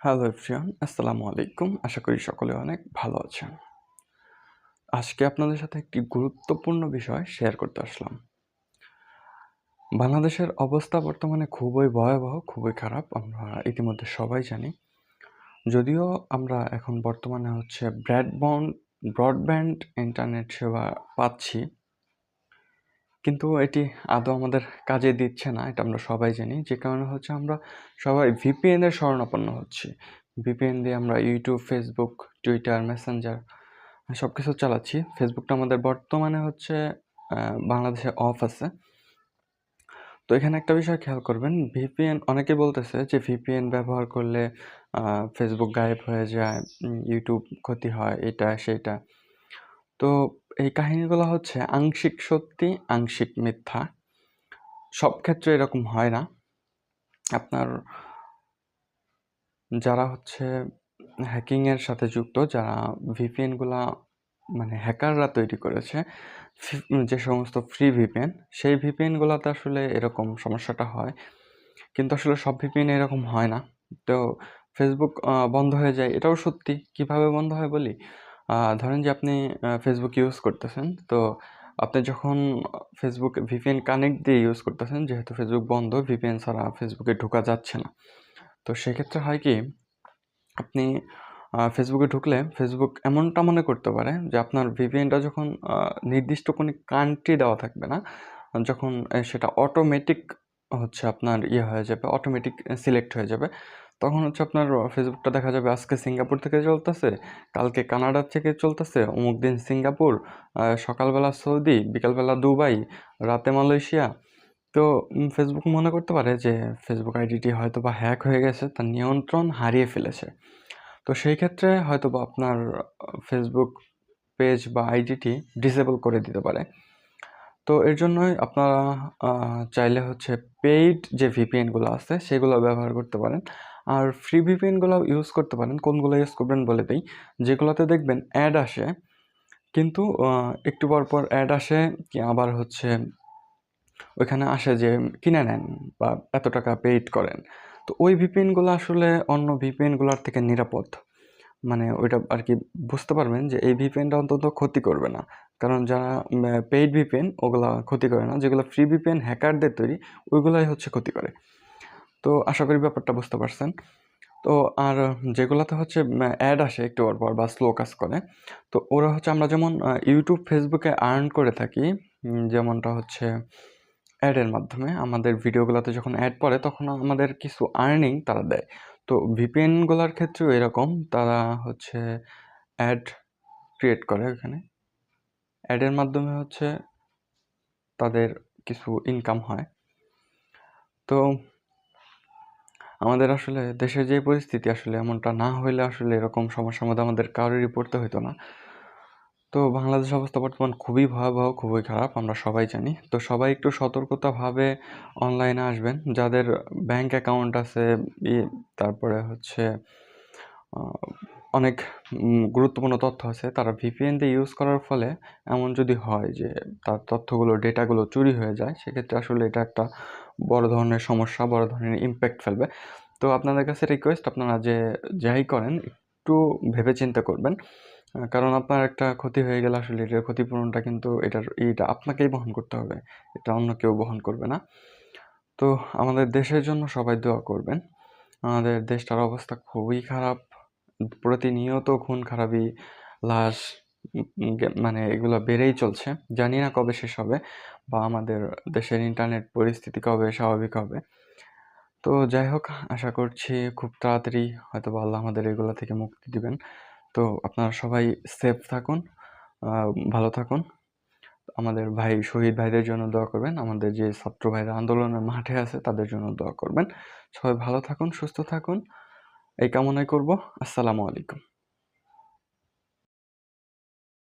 Hello everyone আসসালামু আলাইকুম আশা করি সকলে অনেক ভালো আছেন। আজকে আপনাদের সাথে একটি গুরুত্বপূর্ণ বিষয় শেয়ার করতে আসলাম। বাংলাদেশের অবস্থা বর্তমানে খুবই ভয়াবহ, খুবই খারাপ, আমরা ইতিমধ্যে সবাই জানি। যদিও আমরা এখন বর্তমানে হচ্ছে ব্র্যাডবন্ড ব্রডব্যান্ড ইন্টারনেট সেবা পাচ্ছি কিন্তু এটি আদৌ আমাদের কাজে দিচ্ছে না, এটা আমরা সবাই জানি। যে কারণে হচ্ছে আমরা সবাই ভিপিএনের শরণাপন্ন হচ্ছি। ভিপিএন দিয়ে আমরা ইউটিউব ফেসবুক টুইটার মেসেঞ্জার সব কিছু চালাচ্ছি ফেসবুকটা আমাদের বর্তমানে হচ্ছে বাংলাদেশে অফ আছে। তো এখানে একটা বিষয় খেয়াল করবেন ভিপিএন অনেকে বলতেছে যে ভিপিএন ব্যবহার করলে ফেসবুক গায়েব হয়ে যায় ইউটিউব ক্ষতি হয়, এটা, সেটা। তো এই কাহিনীগুলো হচ্ছে আংশিক সত্যি, আংশিক মিথ্যা। সব ক্ষেত্রে এরকম হয় না। আপনার যারা হচ্ছে হ্যাকিংয়ের সাথে যুক্ত, যারা ভিপিএনগুলা মানে হ্যাকাররা তৈরি করেছে যে সমস্ত ফ্রি ভিপিএন সেই ভিপিএনগুলোতে আসলে এরকম সমস্যাটা হয়। কিন্তু আসলে সব ভিপিএন এরকম হয় না। তো ফেসবুক বন্ধ হয়ে যায়। এটাও সত্যি। কীভাবে বন্ধ হয় বলি? ধরেন যে আপনি ফেসবুক ইউজ করতেছেন, তো আপনি যখন ফেসবুক ভিপিএন কানেক্ট দিয়ে ইউজ করতেছেন, যেহেতু ফেসবুক বন্ধ ভিপিএন ছাড়া ফেসবুকে ঢোকা যাচ্ছে না। তো সেক্ষেত্রে হয় কি, আপনি ফেসবুকে ঢুকলে ফেসবুক এমনটা মনে করতে পারে যে আপনার ভিপিএনটা যখন নির্দিষ্ট কোনো কান্ট্রি দেওয়া থাকবে না, যখন সেটা অটোমেটিক হচ্ছে আপনার ইয়ে হয়ে যাবে অটোমেটিক সিলেক্ট হয়ে যাবে তখন হচ্ছে আপনার ফেসবুকটা দেখা যাবে আজকে সিঙ্গাপুর থেকে চলতেছে, কালকে কানাডার থেকে চলতেছে, অমুক দিন সিঙ্গাপুর সকালবেলা সৌদি, বিকালবেলা দুবাই, রাতে মালয়েশিয়া। তো ফেসবুক মনে করতে পারে যে, ফেসবুক আইডিটি হয়তো বা হ্যাক হয়ে গেছে, তার নিয়ন্ত্রণ হারিয়ে ফেলেছে। তো সেই ক্ষেত্রে হয়তো বা আপনার ফেসবুক পেজ বা আইডিটি ডিসেবল করে দিতে পারে। তো এর জন্যই আপনারা চাইলে হচ্ছে পেইড যে ভিপিএনগুলো আছে সেগুলো ব্যবহার করতে পারেন। আর ফ্রি ভিপিএনগুলো ইউজ করতে পারেন, কোনগুলো ইউজ করবেন বলে দিই। যেগুলোতে দেখবেন অ্যাড আসে, কিন্তু একটু পর পর অ্যাড আসে কি আবার হচ্ছে ওইখানে আসে যে কিনে নেন বা এত টাকা পেইড করেন। তো ওই ভিপিএনগুলো আসলে অন্য ভিপিএনগুলোর থেকে নিরাপদ। মানে ওইটা আর কি বুঝতে পারবেন যে এই ভিপিএনটা অন্তত ক্ষতি করবে না। কারণ যারা পেইড ভিপিএন ওগুলা ক্ষতি করে না, যেগুলো ফ্রি ভিপিএন হ্যাকারদের তৈরি, ওইগুলাই হচ্ছে ক্ষতি করে। তো আশা করি ব্যাপারটা বুঝতে পারছেন। তো আর যেগুলোতে হচ্ছে অ্যাড আসে একটু পর বা স্লো কাজ করে, তো ওরা হচ্ছে আমরা যেমন ইউটিউব ফেসবুকে আর্ন করে থাকি যেমনটা হচ্ছে অ্যাডের মাধ্যমে। আমাদের ভিডিওগুলোতে যখন অ্যাড পড়ে, তখন আমাদের কিছু আর্নিং তারা দেয়। তো ভিপিএনগুলোর ক্ষেত্রেও এরকম, তারা হচ্ছে অ্যাড ক্রিয়েট করে ওখানে। অ্যাডের মাধ্যমে হচ্ছে তাদের কিছু ইনকাম হয়। তো আমাদের আসলে দেশের যে পরিস্থিতি আসলে এমনটা না হইলে আসলে এরকম সমস্যার মধ্যে আমাদের কারোরই পড়তে হতো না। তো বাংলাদেশ অবস্থা বর্তমান খুবই ভয়াবহ, খুবই খারাপ, আমরা সবাই জানি। তো সবাই একটু সতর্কতাভাবে অনলাইনে আসবেন। যাদের ব্যাংক অ্যাকাউন্ট আছে তারপরে হচ্ছে অনেক গুরুত্বপূর্ণ তথ্য আছে। তারা ভিপিএন দিয়ে ইউজ করার ফলে এমন যদি হয় যে তার তথ্যগুলো ডেটাগুলো চুরি হয়ে যায়, সেক্ষেত্রে আসলে এটা একটা বড় ধরনের সমস্যা, বড় ধরনের ইম্প্যাক্ট ফেলবে। তো আপনাদের কাছে রিকোয়েস্ট আপনারা যে, যাই করেন, একটু ভেবে চিন্তা করবেন কারণ আপনার একটা ক্ষতি হয়ে গেলে আসলে এটার ক্ষতিপূরণটা কিন্তু এটার এইটা আপনাকেই বহন করতে হবে। এটা অন্য কেউ বহন করবে না। তো আমাদের দেশের জন্য সবাই দোয়া করবেন। আমাদের দেশটার অবস্থা খুবই খারাপ। প্রতিনিয়ত খুন, খারাপি, লাশ মানে এগুলো বেড়েই চলছে। জানি না কবে শেষ হবে বা আমাদের দেশের ইন্টারনেট পরিস্থিতি কবে স্বাভাবিক হবে। তো যাই হোক, আশা করছি খুব তাড়াতাড়ি হয়তো আল্লাহ আমাদের এগুলো থেকে মুক্তি দিবেন। তো আপনারা সবাই সেফ থাকুন ভালো থাকুন। আমাদের ভাই, শহীদ ভাইদের জন্য দোয়া করবেন। আমাদের যে ছাত্র ভাইরা আন্দোলনের মাঠে আছে তাদের জন্য দোয়া করবেন। সবাই ভালো থাকুন, সুস্থ থাকুন। এই কামনাই করব আসসালামু আলাইকুম